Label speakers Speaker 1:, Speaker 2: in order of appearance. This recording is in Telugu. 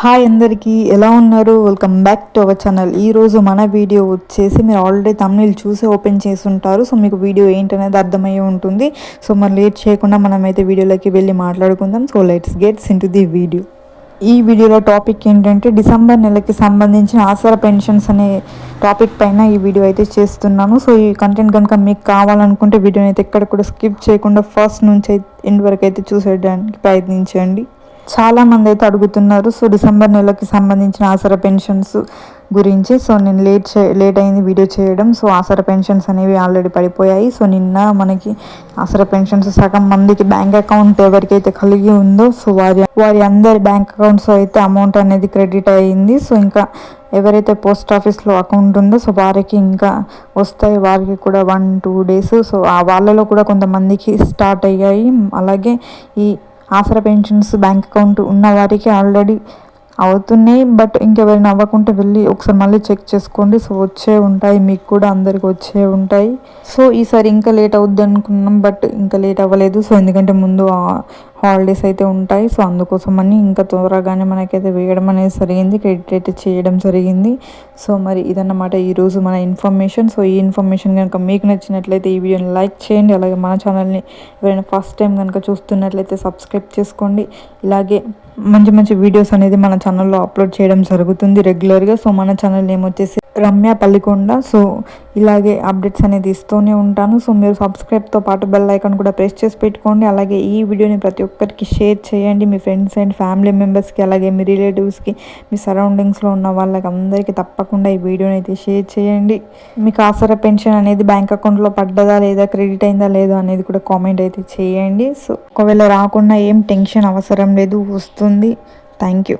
Speaker 1: హాయ్ అందరికీ ఎలా ఉన్నారు? Welcome back to our channel ఈరోజు మన వీడియో వచ్చేసి మీరు ఆల్రెడీ తమిళ్ చూసి ఓపెన్ చేసి ఉంటారు. సో మీకు వీడియో ఏంటనేది అర్థమయ్యే ఉంటుంది. సో మరి లేట్ చేయకుండా మనమైతే వీడియోలోకి వెళ్ళి మాట్లాడుకుందాం. So let's gets into the video ఈ వీడియోలో టాపిక్ ఏంటంటే డిసెంబర్ నెలకి సంబంధించిన ఆసరా పెన్షన్స్ అనే టాపిక్ పైన ఈ వీడియో అయితే చేస్తున్నాను. సో ఈ కంటెంట్ కనుక మీకు కావాలనుకుంటే వీడియోని అయితే ఎక్కడ కూడా స్కిప్ చేయకుండా ఫస్ట్ నుంచి ఎండ్ వరకు అయితే చూసేయడానికి ప్రయత్నించండి. చాలా మంది అయితే అడుగుతున్నారు సో డిసెంబర్ నెలకి సంబంధించిన ఆసరా పెన్షన్స్ గురించి. సో నేను లేట్ చే లేట్ అయింది వీడియో చేయడం. సో ఆసరా పెన్షన్స్ అనేవి ఆల్రెడీ పడిపోయాయి. సో నిన్న మనకి ఆసరా పెన్షన్స్ సగం మందికి బ్యాంక్ అకౌంట్ ఎవరికైతే కలిగి ఉందో సో వారి వారి అందరి బ్యాంక్ అకౌంట్స్ అయితే అమౌంట్ అనేది క్రెడిట్ అయ్యింది సో ఇంకా ఎవరైతే పోస్ట్ ఆఫీస్లో అకౌంట్ ఉందో సో వారికి ఇంకా వస్తాయి. వారికి కూడా వన్ టూ డేస్. సో ఆ వాళ్ళలో కూడా కొంతమందికి స్టార్ట్ అయ్యాయి. అలాగే ఈ ఆసరా పెన్షన్స్ బ్యాంక్ అకౌంట్ ఉన్న వారికి ఆల్రెడీ అవుతున్నాయి. బట్ ఇంకెవరైనా అవ్వకుంటే వెళ్ళి ఒకసారి మళ్ళీ చెక్ చేసుకోండి. సో వచ్చే ఉంటాయి. మీకు కూడా అందరికి వచ్చే ఉంటాయి. సో ఈసారి ఇంకా లేట్ అవుద్ది అనుకున్నాం. బట్ ఇంకా లేట్ అవ్వలేదు. సో ఎందుకంటే ముందు హాలిడేస్ అయితే ఉంటాయి. సో అందుకోసం అని ఇంకా త్వరగానే మనకైతే వేయడం అనేది జరిగింది. క్రెడిట్ అయితే చేయడం జరిగింది. సో మరి ఇదన్నమాట ఈరోజు మన ఇన్ఫర్మేషన్ సో ఈ ఇన్ఫర్మేషన్ కనుక మీకు నచ్చినట్లయితే ఈ వీడియోని లైక్ చేయండి. అలాగే మన ఛానల్ని ఎవరైనా ఫస్ట్ టైం కనుక చూస్తున్నట్లయితే సబ్స్క్రైబ్ చేసుకోండి. ఇలాగే మంచి మంచి వీడియోస్ అనేది మన ఛానల్లో అప్లోడ్ చేయడం జరుగుతుంది రెగ్యులర్గా సో మన ఛానల్ నేమ్ వచ్చేసి రమ్య పల్లికొండ సో ఇలాగే అప్డేట్స్ అనేది ఇస్తూనే ఉంటాను. సో మీరు సబ్స్క్రైబ్తో పాటు బెల్ ఐకాన్ కూడా ప్రెస్ చేసి పెట్టుకోండి. అలాగే ఈ వీడియోని ప్రతి ఒక్కరికి షేర్ చేయండి. మీ ఫ్రెండ్స్ అండ్ ఫ్యామిలీ మెంబర్స్కి అలాగే మీ రిలేటివ్స్కి మీ సరౌండింగ్స్లో ఉన్న వాళ్ళకి అందరికీ తప్పకుండా ఈ వీడియోని అయితే షేర్ చేయండి. మీకు ఆసరా పెన్షన్ అనేది బ్యాంక్ అకౌంట్లో పడ్డదా లేదా క్రెడిట్ అయిందా లేదా అనేది కూడా కామెంట్ అయితే చేయండి. సో ఒకవేళ రాకుండా ఏం టెన్షన్ అవసరం లేదు వస్తుంది. Thank you